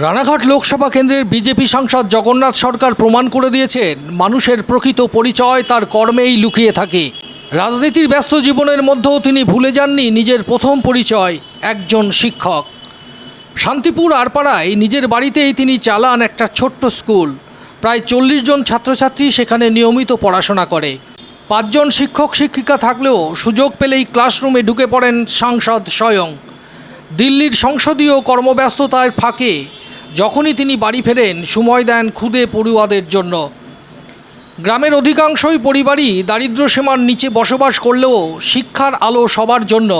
রানাঘাট লোকসভা কেন্দ্রের বিজেপি সাংসদ জগন্নাথ সরকার প্রমাণ করে দিয়েছেন, মানুষের প্রকৃত পরিচয় তার কর্মেই লুকিয়ে থাকে। রাজনীতির ব্যস্ত জীবনের মধ্যেও তিনি ভুলে যাননি নিজের প্রথম পরিচয়, একজন শিক্ষক। শান্তিপুর আরপাড়ায় নিজের বাড়িতেই তিনি চালান একটা ছোট্ট স্কুল। প্রায় চল্লিশ জন ছাত্রছাত্রী সেখানে নিয়মিত পড়াশোনা করে। পাঁচজন শিক্ষক শিক্ষিকা থাকলেও সুযোগ পেলেই ক্লাসরুমে ঢুকে পড়েন সাংসদ স্বয়ং। দিল্লির সংসদীয় কর্মব্যস্ততার ফাঁকে যখনই তিনি বাড়ি ফেরেন, সময় দেন খুদে পড়ুয়াদের জন্য। গ্রামের অধিকাংশই পরিবারই দারিদ্র্য সীমার নিচে বসবাস করলেও শিক্ষার আলো সবার জন্য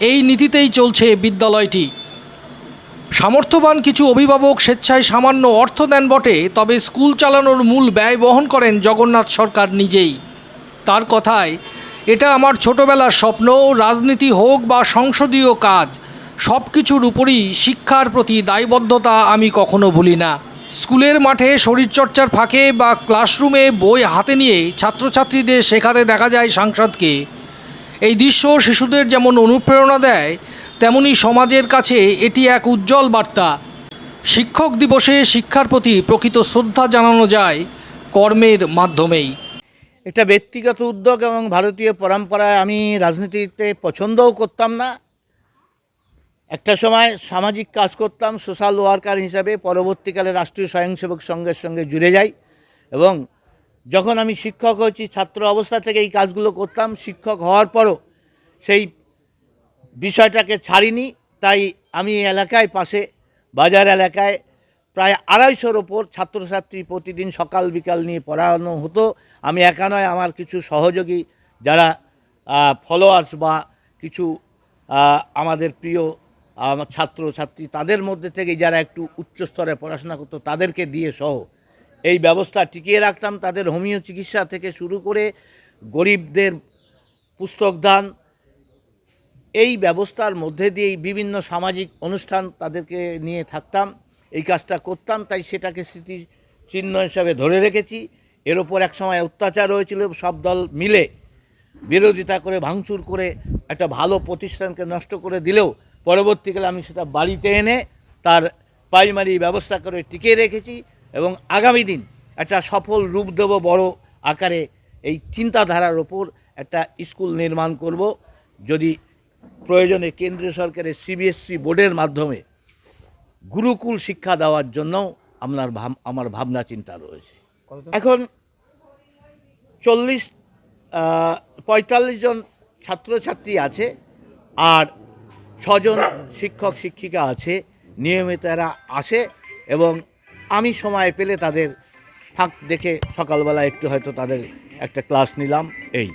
এই নীতিতেই চলছে বিদ্যালয়টি। সামর্থ্যবান কিছু অভিভাবক স্বেচ্ছায় সামান্য অর্থ দেন বটে, তবে স্কুল চালানোর মূল ব্যয় বহন করেন জগন্নাথ সরকার নিজেই। তার কথায়, এটা আমার ছোটবেলার স্বপ্ন, রাজনীতি হোক বা সংসদীয় কাজ সব কিছুর উপরই শিক্ষার প্রতি দায়বদ্ধতা আমি কখনো ভুলি না। স্কুলের মাঠে শরীরচর্চার ফাঁকে বা ক্লাসরুমে বই হাতে নিয়ে ছাত্রছাত্রীদের শেখাতে দেখা যায় সাংসদকে। এই দৃশ্য শিশুদের যেমন অনুপ্রেরণা দেয়, তেমনি সমাজের কাছে এটি এক উজ্জ্বল বার্তা। শিক্ষক দিবসে শিক্ষার প্রতি প্রকৃত শ্রদ্ধা জানানো যায় কর্মের মাধ্যমেই। এটা ব্যক্তিগত উদ্যোগ এবং ভারতীয় পরম্পরায় আমি রাজনীতিতে পছন্দও করতাম না। একটা সময় সামাজিক কাজ করতাম সোশ্যাল ওয়ার্কার হিসাবে পরবর্তীকালে রাষ্ট্রীয় স্বয়ংসেবক সংঘের সঙ্গে জুড়ে যাই এবং যখন আমি শিক্ষক হয়েছি, ছাত্র অবস্থা থেকে এই কাজগুলো করতাম, শিক্ষক হওয়ার পরও সেই বিষয়টাকে ছাড়িনি। তাই আমি এলাকায় পাশে, বাজার এলাকায় প্রায় আড়াইশোর ওপর ছাত্রছাত্রী প্রতিদিন সকাল বিকাল নিয়ে পড়ানো হতো। আমি একা নয়, আমার কিছু সহযোগী যারা ফলোয়ার্স বা কিছু আমাদের প্রিয় আমার ছাত্র, ছাত্রী, তাদের মধ্যে থেকে যারা একটু উচ্চ স্তরে পড়াশোনা করতো, তাদেরকে দিয়ে সহ এই ব্যবস্থা টিকিয়ে রাখতাম। তাদের হোমিও চিকিৎসা থেকে শুরু করে গরিবদের পুস্তক দান, এই ব্যবস্থার মধ্যে দিয়েই বিভিন্ন সামাজিক অনুষ্ঠান তাদেরকে নিয়ে থাকতাম। এই কাজটা করতাম, তাই সেটাকে স্মৃতি চিহ্ন হিসাবে ধরে রেখেছি। এর ওপর এক সময় অত্যাচার হয়েছিল, সব দল মিলে বিরোধিতা করে, ভাঙচুর করে একটা ভালো প্রতিষ্ঠানকে নষ্ট করে দিলেও পরবর্তীকালে আমি সেটা বাড়িতে এনে তার প্রাইমারি ব্যবস্থা করে টিকিয়ে রেখেছি এবং আগামী দিন একটা সফল রূপ দেব বড় আকারে এই চিন্তাধারার ওপর একটা স্কুল নির্মাণ করব। যদি প্রয়োজনে কেন্দ্রীয় সরকারের সিবিএসসি বোর্ডের মাধ্যমে গুরুকুল শিক্ষা দেওয়ার জন্য আপনার ভাব আমার ভাবনা চিন্তা রয়েছে। এখন চল্লিশ পঁয়তাল্লিশ জন ছাত্রছাত্রী আছে আর ছজন শিক্ষক, শিক্ষিকা আছে, নিয়মিত এরা আসে এবং আমি সময় পেলে তাদের ফাঁক দেখে সকালবেলা একটু হয়তো তাদের একটা ক্লাস নিলাম, এই।